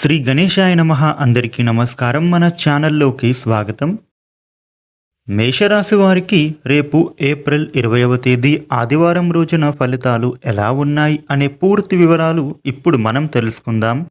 శ్రీ గణేశాయ నమ అందరికీ నమస్కారం. మన ఛానల్లోకి స్వాగతం. మేషరాశి వారికి రేపు ఏప్రిల్ ఇరవైవ తేదీ ఆదివారం రోజున ఫలితాలు ఎలా ఉన్నాయి అనే పూర్తి వివరాలు ఇప్పుడు మనం తెలుసుకుందాం.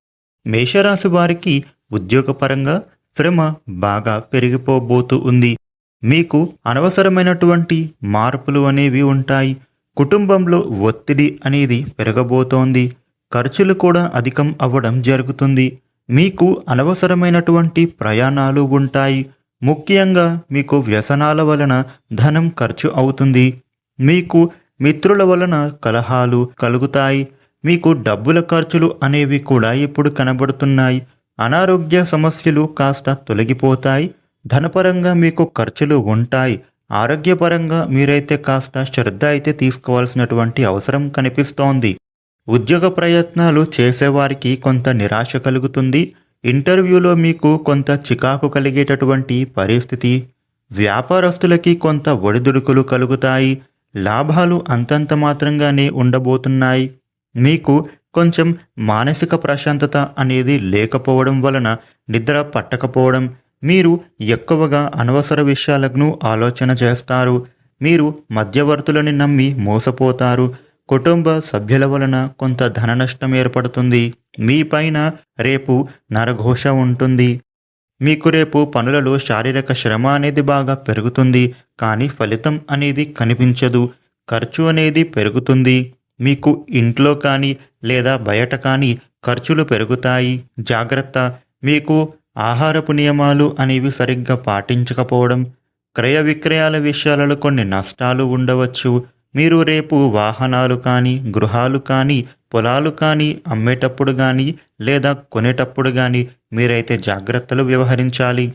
మేషరాశి వారికి ఉద్యోగపరంగా శ్రమ బాగా పెరిగిపోబోతూ ఉంది. మీకు అనవసరమైనటువంటి మార్పులు అనేవి ఉంటాయి. కుటుంబంలో ఒత్తిడి అనేది పెరగబోతోంది. ఖర్చులు కూడా అధికం అవ్వడం జరుగుతుంది. మీకు అనవసరమైనటువంటి ప్రయాణాలు ఉంటాయి. ముఖ్యంగా మీకు వ్యసనాల వలన ధనం ఖర్చు అవుతుంది. మీకు మిత్రుల వలన కలహాలు కలుగుతాయి. మీకు డబ్బుల ఖర్చులు అనేవి కూడా ఇప్పుడు కనబడుతున్నాయి. అనారోగ్య సమస్యలు కాస్త తొలగిపోతాయి. ధనపరంగా మీకు ఖర్చులు ఉంటాయి. ఆరోగ్యపరంగా మీరైతే కాస్త శ్రద్ధ అయితే తీసుకోవాల్సినటువంటి అవసరం కనిపిస్తోంది. ఉద్యోగ ప్రయత్నాలు చేసేవారికి కొంత నిరాశ కలుగుతుంది. ఇంటర్వ్యూలో మీకు కొంత చికాకు కలిగేటటువంటి పరిస్థితి. వ్యాపారస్తులకి కొంత ఒడిదుడుకులు కలుగుతాయి. లాభాలు అంతంత మాత్రంగానే ఉండబోతున్నాయి. మీకు కొంచెం మానసిక ప్రశాంతత అనేది లేకపోవడం వలన నిద్ర పట్టకపోవడం మీరు ఎక్కువగా అనవసర విషయాలను ఆలోచన చేస్తారు. మీరు మధ్యవర్తులని నమ్మి మోసపోతారు. కుటుంబ సభ్యుల వలన కొంత ధన నష్టం ఏర్పడుతుంది. మీ పైన రేపు నరఘోష ఉంటుంది. మీకు రేపు పనులలో శారీరక శ్రమ అనేది బాగా పెరుగుతుంది. కానీ ఫలితం అనేది కనిపించదు. ఖర్చు అనేది పెరుగుతుంది. మీకు ఇంట్లో కానీ లేదా బయట కానీ ఖర్చులు పెరుగుతాయి. జాగ్రత్త. మీకు ఆహారపు నియమాలు అనేవి సరిగ్గా పాటించకపోవడం క్రయ విక్రయాల విషయాలలో కొన్ని నష్టాలు ఉండవచ్చు. మీరు రేపు వాహనాలు కానీ గృహాలు కానీ పొలాలు కానీ అమ్మేటప్పుడు కానీ లేదా కొనేటప్పుడు కానీ మీరైతే జాగ్రత్తలు వ్యవహరించాలి.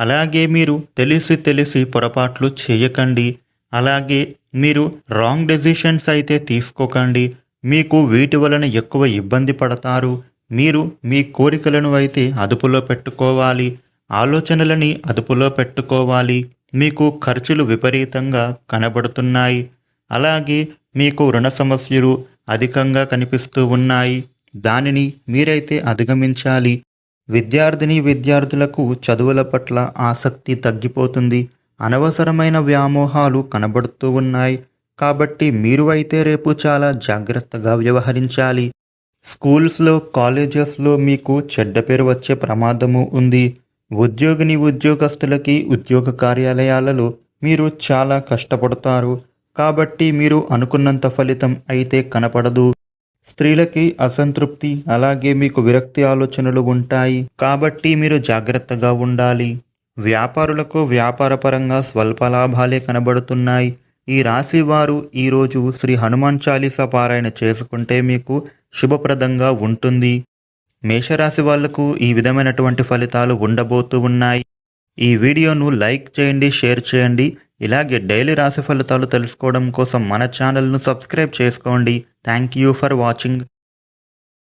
అలాగే మీరు తెలిసి తెలిసి పొరపాట్లు చేయకండి. అలాగే మీరు రాంగ్ డెసిషన్స్ అయితే తీసుకోకండి. మీకు వీటి వలన ఎక్కువ ఇబ్బంది పడతారు. మీరు మీ కోరికలను అయితే అదుపులో పెట్టుకోవాలి. ఆలోచనలని అదుపులో పెట్టుకోవాలి. మీకు ఖర్చులు విపరీతంగా కనబడుతున్నాయి. అలాగే మీకు రుణ సమస్యలు అధికంగా కనిపిస్తూ ఉన్నాయి. దానిని మీరైతే అధిగమించాలి. విద్యార్థిని విద్యార్థులకు చదువుల పట్ల ఆసక్తి తగ్గిపోతుంది. అనవసరమైన వ్యామోహాలు కనబడుతూ ఉన్నాయి. కాబట్టి మీరు అయితే రేపు చాలా జాగ్రత్తగా వ్యవహరించాలి. స్కూల్స్లో కాలేజెస్లో మీకు చెడ్డ పేరు వచ్చే ప్రమాదము ఉంది. ఉద్యోగిని ఉద్యోగస్తులకి ఉద్యోగ కార్యాలయాలలో మీరు చాలా కష్టపడతారు. కాబట్టి మీరు అనుకున్నంత ఫలితం అయితే కనపడదు. స్త్రీలకి అసంతృప్తి అలాగే మీకు విరక్తి ఆలోచనలు ఉంటాయి. కాబట్టి మీరు జాగ్రత్తగా ఉండాలి. వ్యాపారులకు వ్యాపారపరంగా స్వల్ప లాభాలే కనబడుతున్నాయి. ఈ రాశి వారు ఈరోజు శ్రీ హనుమాన్ చాలీసా పారాయణ చేసుకుంటే మీకు శుభప్రదంగా ఉంటుంది. మేషరాశి వాళ్ళకు ఈ విధమైనటువంటి ఫలితాలు ఉండబోతూ ఉన్నాయి. ఈ వీడియోను లైక్ చేయండి షేర్ చేయండి. ఇలాగే డైలీ రాశి ఫలితాలు తెలుసుకోవడం కోసం మన ఛానల్ను సబ్స్క్రైబ్ చేసుకోండి. Thank you for watching